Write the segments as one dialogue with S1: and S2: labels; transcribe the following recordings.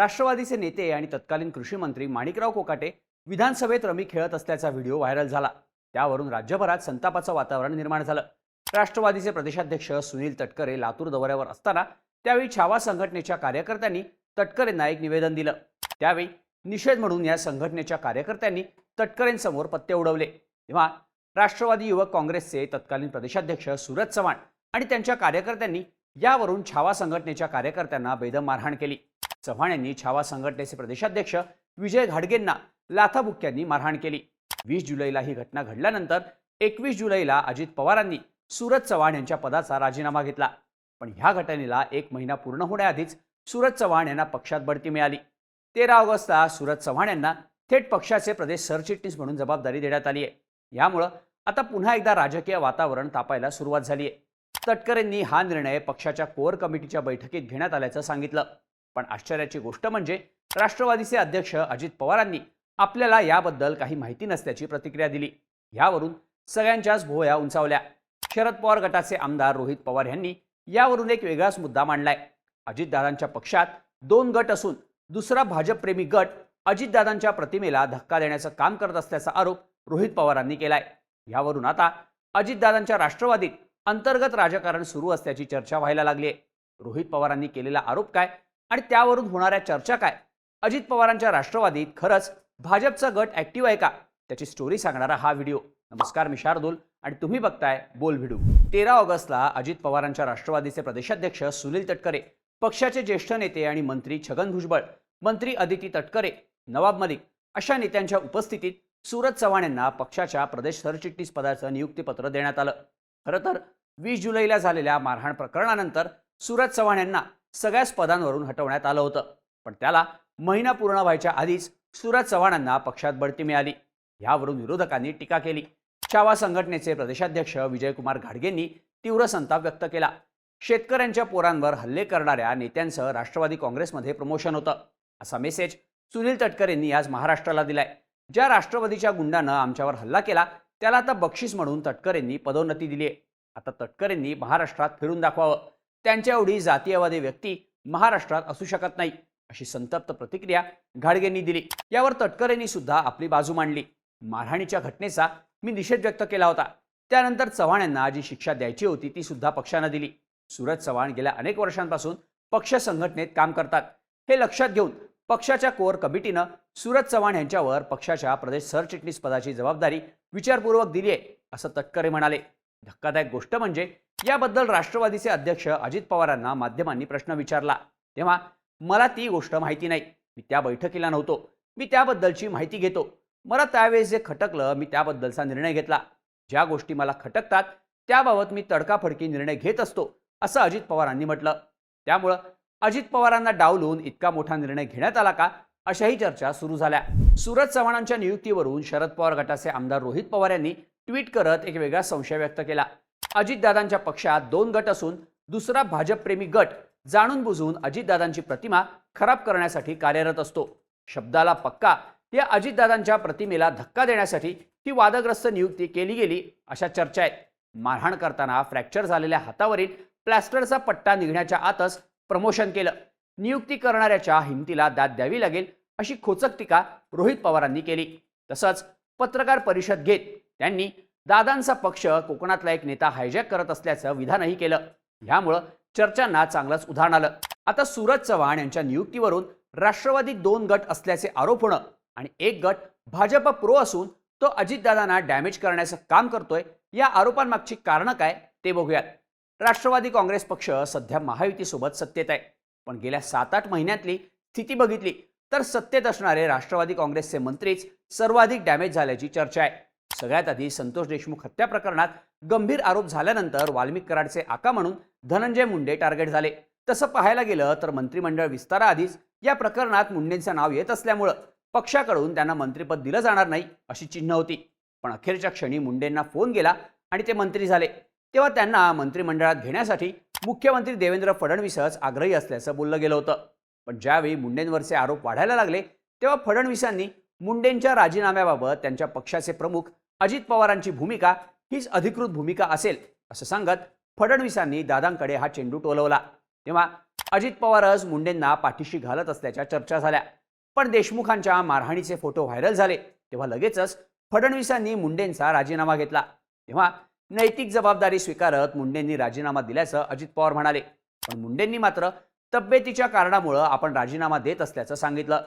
S1: राष्ट्रवादीचे नेते आणि तत्कालीन कृषी मंत्री माणिकराव कोकाटे विधानसभेत रमी खेळत असल्याचा व्हिडिओ व्हायरल झाला. त्यावरून राज्यभरात संतापाचं वातावरण निर्माण झालं. राष्ट्रवादीचे प्रदेशाध्यक्ष सुनील तटकरे लातूर दौऱ्यावर असताना त्यावेळी छावा संघटनेच्या कार्यकर्त्यांनी तटकरेंना एक निवेदन दिलं. त्यावेळी निषेध म्हणून या संघटनेच्या कार्यकर्त्यांनी तटकरेंसमोर पत्ते उडवले. तेव्हा राष्ट्रवादी युवक काँग्रेसचे तत्कालीन प्रदेशाध्यक्ष सूरज चव्हाण आणि त्यांच्या कार्यकर्त्यांनी यावरून छावा संघटनेच्या कार्यकर्त्यांना बेदम मारहाण केली. चव्हाण यांनी छावा संघटनेचे प्रदेशाध्यक्ष विजय घाडगेंना लाथाबुक्क्यांनी मारहाण केली. वीस जुलैला ही घटना घडल्यानंतर एकवीस जुलैला अजित पवारांनी सूरज चव्हाण यांच्या पदाचा राजीनामा घेतला. पण ह्या घटनेला एक महिना पूर्ण होण्याआधीच सूरज चव्हाण यांना पक्षात बढती मिळाली. तेरा ऑगस्टला सूरज चव्हाण यांना थेट पक्षाचे प्रदेश सरचिटणीस म्हणून जबाबदारी देण्यात आली आहे. यामुळं आता पुन्हा एकदा राजकीय वातावरण तापायला सुरुवात झाली आहे. तटकरेंनी हा निर्णय पक्षाच्या कोअर कमिटीच्या बैठकीत घेण्यात आल्याचं सांगितलं. पण आश्चर्याची गोष्ट म्हणजे राष्ट्रवादीचे अध्यक्ष अजित पवारांनी आपल्याला याबद्दल काही माहिती नसल्याची प्रतिक्रिया दिली. यावरून सगळ्यांच्याच भोवया उंचावल्या. शरद पवार गटाचे आमदार रोहित पवार यांनी यावरून एक वेगळाच मुद्दा मांडलाय. अजितदादांच्या पक्षात दोन गट असून दुसरा भाजपप्रेमी गट अजितदादांच्या प्रतिमेला धक्का देण्याचं काम करत असल्याचा आरोप रोहित पवारांनी केलाय. यावरून आता अजितदादांच्या राष्ट्रवादीत अंतर्गत राजकारण सुरू असल्याची चर्चा व्हायला लागली आहे रोहित पवारांनी केलेला आरोप काय आणि त्यावरून होणाऱ्या चर्चा काय? अजित पवारांच्या राष्ट्रवादीत खरंच भाजपचा गट ऍक्टिव्ह आहे का? त्याची स्टोरी सांगणारा हा व्हिडिओ नमस्कार मी शार्दूल आणि तुम्ही बघताय बोल व्हिडिओ तेरा ऑगस्टला अजित पवारांच्या राष्ट्रवादीचे प्रदेशाध्यक्ष सुनील तटकरे पक्षाचे ज्येष्ठ नेते आणि मंत्री छगन भुजबळ मंत्री अदिती तटकरे नवाब मलिक अशा नेत्यांच्या उपस्थितीत सूरज चव्हाण यांना पक्षाच्या प्रदेश सरचिटणीस पदाचं नियुक्तीपत्र देण्यात आलं. खरं तर वीस जुलैला झालेल्या मारहाण प्रकरणानंतर सूरज चव्हाण यांना सगळ्याच पदांवरून हटवण्यात आलं होतं. पण त्याला महिना पूर्ण व्हायच्या आधीच सुरज चव्हाणांना पक्षात बढती मिळाली. यावरून विरोधकांनी टीका केली. छावा संघटनेचे प्रदेशाध्यक्ष विजयकुमार घाडगेंनी तीव्र संताप व्यक्त केला. शेतकऱ्यांच्या पोरांवर हल्ले करणाऱ्या नेत्यांसह राष्ट्रवादी काँग्रेसमध्ये प्रमोशन होतं. असा मेसेज सुनील तटकरेंनी आज महाराष्ट्राला दिलाय. ज्या राष्ट्रवादीच्या गुंडानं आमच्यावर हल्ला केला त्याला आता बक्षीस म्हणून तटकरेंनी पदोन्नती दिली आहे आता तटकरेंनी महाराष्ट्रात फिरून दाखवावं. त्यांच्या एवढी जातीयवादी व्यक्ती महाराष्ट्रात असू शकत नाही अशी संतप्त प्रतिक्रिया घाडगेंनी दिली. यावर तटकरेंनी सुद्धा आपली बाजू मांडली. मारहाणीच्या घटनेचा मी निषेध व्यक्त केला होता. त्यानंतर चव्हाण यांना जी शिक्षा द्यायची होती ती सुद्धा पक्षानं दिली. सूरज चव्हाण गेल्या अनेक वर्षांपासून पक्ष संघटनेत काम करतात. हे लक्षात घेऊन पक्षाच्या कोअर कमिटीनं सूरज चव्हाण यांच्यावर पक्षाच्या प्रदेश सरचिटणीस पदाची जबाबदारी विचारपूर्वक दिली आहे असं तटकरे म्हणाले. धक्कादायक गोष्ट म्हणजे याबद्दल राष्ट्रवादीचे अध्यक्ष अजित पवारांना माध्यमांनी प्रश्न विचारला. तेव्हा मला ती गोष्ट माहिती नाही. मी त्या बैठकीला नव्हतो. मी त्याबद्दलची माहिती घेतो. मला त्यावेळेस जे खटकलं मी त्याबद्दलचा निर्णय घेतला. ज्या गोष्टी मला खटकतात त्याबाबत मी तडकाफडकी निर्णय घेत असतो असं अजित पवारांनी म्हटलं. त्यामुळं अजित पवारांना डावलून इतका मोठा निर्णय घेण्यात आला का? अशाही चर्चा सुरू झाल्या. सूरज चव्हाणांच्या नियुक्तीवरून शरद पवार गटाचे आमदार रोहित पवार यांनी ट्विट करत एक वेगळा संशय व्यक्त केला. अजितदादांच्या पक्षात दोन गट असून दुसरा भाजपप्रेमी गट जाणून बुजून अजितदादांची प्रतिमा खराब करण्यासाठी कार्यरत असतो. शब्दाला पक्का या अजितदादांच्या प्रतिमेला धक्का देण्यासाठी ही वादग्रस्त नियुक्ती केली गेली अशा चर्चा आहेत. मारहाण करताना फ्रॅक्चर झालेल्या हातावरील प्लॅस्टरचा पट्टा निघण्याच्या आतच प्रमोशन केलं. नियुक्ती करणाऱ्याच्या हिमतीला दाद द्यावी लागेल अशी खोचक टीका रोहित पवारांनी केली. तसंच पत्रकार परिषद घेत त्यांनी दादांचा पक्ष कोकणातला एक नेता हायजॅक करत असल्याचं विधानही केलं. ह्यामुळं चर्चांना चांगलंच उदाहरण आलं. आता सूरज चव्हाण यांच्या नियुक्तीवरून राष्ट्रवादी दोन गट असल्याचे आरोप होणं आणि एक गट भाजप प्रो असून तो अजितदादांना डॅमेज करण्याचं काम करतोय या आरोपांमागची कारणं काय ते बघूयात. राष्ट्रवादी काँग्रेस पक्ष सध्या महायुतीसोबत सत्तेत आहे. पण गेल्या सात आठ महिन्यातली स्थिती बघितली तर सत्तेत असणारे राष्ट्रवादी काँग्रेसचे मंत्रीच सर्वाधिक डॅमेज झाल्याची चर्चा आहे. सगळ्यात आधी संतोष देशमुख हत्या प्रकरणात गंभीर आरोप झाल्यानंतर वाल्मिक कराडचे आका म्हणून धनंजय मुंडे टार्गेट झाले. तसं पाहायला गेलं तर मंत्रिमंडळ विस्ताराआधीच या प्रकरणात मुंडेंचं नाव येत असल्यामुळं पक्षाकडून त्यांना मंत्रिपद दिलं जाणार नाही अशी चिन्ह होती. पण अखेरच्या क्षणी मुंडेंना फोन गेला आणि ते मंत्री झाले. तेव्हा त्यांना मंत्रिमंडळात घेण्यासाठी मुख्यमंत्री देवेंद्र फडणवीसच आग्रही असल्याचं बोललं गेलं होतं. पण ज्यावेळी मुंडेंवरचे आरोप वाढायला लागले तेव्हा फडणवीसांनी मुंडेंच्या राजीनाम्याबाबत त्यांच्या पक्षाचे प्रमुख अजित पवारांची भूमिका हीच अधिकृत भूमिका असेल असं सांगत फडणवीसांनी दादांकडे हा चेंडू टोलवला. तेव्हा अजित पवारच मुंडेंना पाठीशी घालत असल्याच्या चर्चा झाल्या. पण देशमुखांच्या मारहाणीचे फोटो व्हायरल झाले तेव्हा लगेचच फडणवीसांनी मुंडेंचा राजीनामा घेतला. तेव्हा नैतिक जबाबदारी स्वीकारत मुंडेंनी राजीनामा दिल्याचं अजित पवार म्हणाले. पण मुंडेंनी मात्र तब्येतीच्या कारणामुळं आपण राजीनामा देत असल्याचं सांगितलं.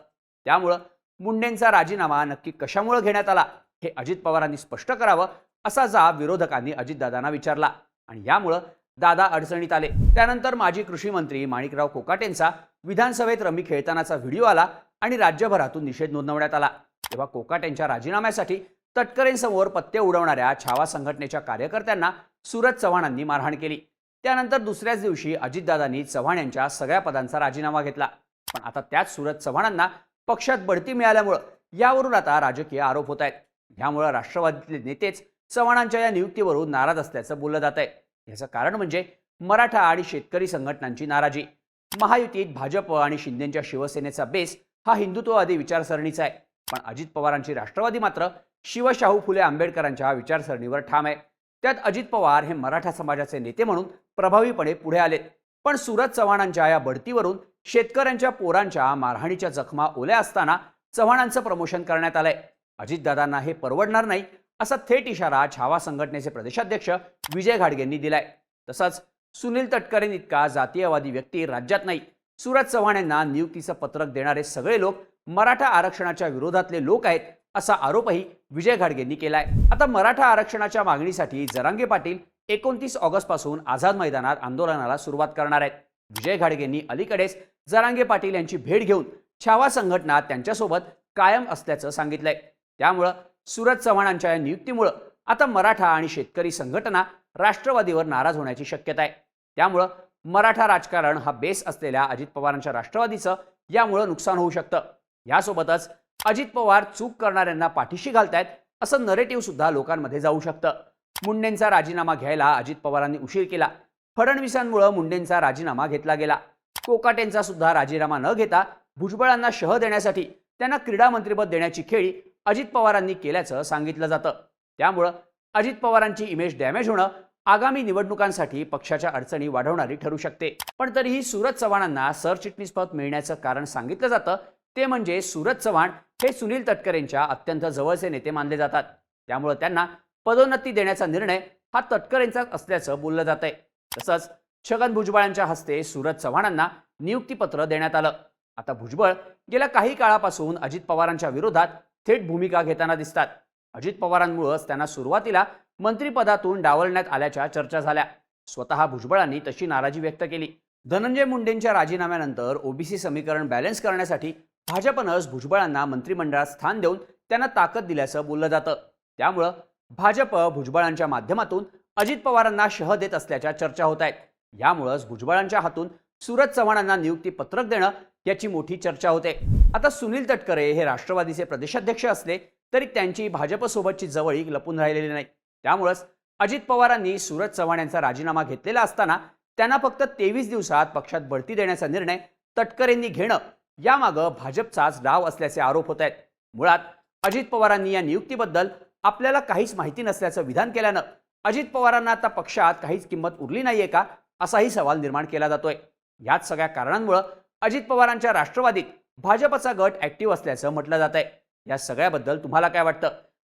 S1: त्यामुळं मुंडेंचा राजीनामा नक्की कशामुळे घेण्यात आला? हे अजित पवारांनी स्पष्ट करावं असा जाब विरोधकांनी अजितदादांना विचारला. आणि यामुळं दादा अडचणीत आले. त्यानंतर माजी कृषी मंत्री माणिकराव कोकाटेंचा विधानसभेत रमी खेळतानाचा व्हिडिओ आला आणि राज्यभरातून निषेध नोंदवण्यात आला. तेव्हा कोकाटेंच्या राजीनाम्यासाठी तटकरेंसमोर पत्ते उडवणाऱ्या छावा संघटनेच्या कार्यकर्त्यांना सुरज चव्हाणांनी मारहाण केली. त्यानंतर दुसऱ्याच दिवशी अजितदादांनी चव्हाण यांच्या सगळ्या पदांचा राजीनामा घेतला. पण आता त्याच सुरज चव्हाणांना पक्षात बढती मिळाल्यामुळं यावरून आता राजकीय आरोप होत आहेत ह्यामुळं राष्ट्रवादीतले नेतेच चव्हाणांच्या या नियुक्तीवरून नाराज असल्याचं बोललं जात आहे याचं कारण म्हणजे मराठा आणि शेतकरी संघटनांची नाराजी. महायुतीत भाजप आणि शिंदेच्या शिवसेनेचा बेस हा हिंदुत्ववादी विचारसरणीचा आहे. पण अजित पवारांची राष्ट्रवादी मात्र शिवशाहू फुले आंबेडकरांच्या विचारसरणीवर ठाम आहे. त्यात अजित पवार हे मराठा समाजाचे नेते म्हणून प्रभावीपणे पुढे आले पण सुरज चव्हाणांच्या या बढतीवरून शेतकऱ्यांच्या पोरांच्या मारहाणीच्या जखमा ओल्या असताना चव्हाणांचं प्रमोशन करण्यात आलंय. अजितदादांना हे परवडणार नाही असा थेट इशारा छावा संघटनेचे प्रदेशाध्यक्ष विजय घाडगेंनी दिलाय. तसंच सुनील तटकरें इतका जातीयवादी व्यक्ती राज्यात नाही. सुरज चव्हाण यांना नियुक्तीचं पत्रक देणारे सगळे लोक मराठा आरक्षणाच्या विरोधातले लोक आहेत असा आरोपही विजय घाडगेंनी केलाय. आता मराठा आरक्षणाच्या मागणीसाठी जरांगे पाटील एकोणतीस ऑगस्टपासून आझाद मैदानात आंदोलनाला सुरुवात करणार आहेत. विजय घाडगेंनी अलीकडेच जरांगे पाटील यांची भेट घेऊन छावा संघटना त्यांच्यासोबत कायम असल्याचं सांगितलंय. त्यामुळं सुरज चव्हाणांच्या या नियुक्तीमुळं आता मराठा आणि शेतकरी संघटना राष्ट्रवादीवर नाराज होण्याची शक्यता आहे त्यामुळं मराठा राजकारण हा बेस असलेल्या अजित पवारांच्या राष्ट्रवादीचं यामुळं नुकसान होऊ शकतं. यासोबतच अजित पवार चूक करणाऱ्यांना पाठीशी घालतायत असं नरेटिव्ह सुद्धा लोकांमध्ये जाऊ शकतं. मुंडेंचा राजीनामा घ्यायला अजित पवारांनी उशीर केला. फडणवीसांमुळं मुंडेंचा राजीनामा घेतला गेला. कोकाटेंचा सुद्धा राजीनामा न घेता भुजबळांना शह देण्यासाठी त्यांना क्रीडा मंत्रीपद देण्याची खेळी अजित पवारांनी केल्याचं सांगितलं जातं. त्यामुळं अजित पवारांची इमेज डॅमेज होणं आगामी निवडणुकांसाठी पक्षाच्या अडचणी वाढवणारी ठरू शकते. पण तरीही सूरज चव्हाणांना सरचिटणीसपद मिळण्याचं कारण सांगितलं जातं. ते म्हणजे सूरज चव्हाण हे सुनील तटकरेंच्या अत्यंत जवळचे नेते मानले जातात. त्यामुळे त्यांना पदोन्नती देण्याचा निर्णय हा तटकरेंचा असल्याचं बोललं जात आहे तसंच छगन भुजबळांच्या हस्ते सूरज चव्हाणांना नियुक्तीपत्र देण्यात आलं. आता भुजबळ गेल्या काही काळापासून अजित पवारांच्या विरोधात थेट भूमिका घेताना दिसतात. अजित पवारांमुळेच त्यांना सुरुवातीला मंत्रिपदातून डावलण्यात आल्याच्या चर्चा झाल्या. स्वतः भुजबळांनी तशी नाराजी व्यक्त केली. धनंजय मुंडेंच्या राजीनाम्यानंतर ओबीसी समीकरण बॅलन्स करण्यासाठी भाजपनंच भुजबळांना मंत्रिमंडळात स्थान देऊन त्यांना ताकद दिल्याचं बोललं जातं. त्यामुळं भाजप भुजबळांच्या माध्यमातून अजित पवारांना शह देत असल्याच्या चर्चा होत आहेत. यामुळंच भुजबळांच्या हातून सुरज चव्हाणांना नियुक्ती पत्रक देणं याची मोठी चर्चा होते. आता सुनील तटकरे हे राष्ट्रवादीचे प्रदेशाध्यक्ष असले तरी त्यांची भाजपसोबतची जवळीक लपून राहिलेली नाही. त्यामुळंच अजित पवारांनी सुरज चव्हाण यांचा राजीनामा घेतलेला असताना त्यांना फक्त तेवीस दिवसात पक्षात बढती देण्याचा निर्णय तटकरेंनी घेणं यामागं भाजपचाच डाव असल्याचे आरोप होत आहेत. मुळात अजित पवारांनी या नियुक्तीबद्दल आपल्याला काहीच माहिती नसल्याचं विधान केल्यानं अजित पवारांना आता पक्षात काहीच किंमत उरली नाहीये का असाही सवाल निर्माण केला जातोय. याच सगळ्या कारणांमुळं अजित पवारांच्या राष्ट्रवादीत भाजपचा गट ऍक्टिव्ह असल्याचं म्हटलं जात आहे या सगळ्याबद्दल तुम्हाला काय वाटतं?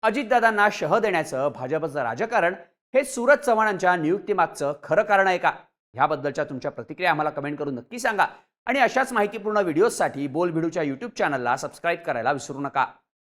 S1: अजितदादांना शह देण्याचं भाजपचं राजकारण हे सूरज चव्हाणांच्या नियुक्तीमागचं खरं कारण आहे का? ह्याबद्दलच्या तुमच्या प्रतिक्रिया आम्हाला कमेंट करून नक्की सांगा. आणि अशाच माहितीपूर्ण व्हिडिओजसाठी बोल भिडूच्या यूट्यूब चॅनलला सबस्क्राईब करायला विसरू नका.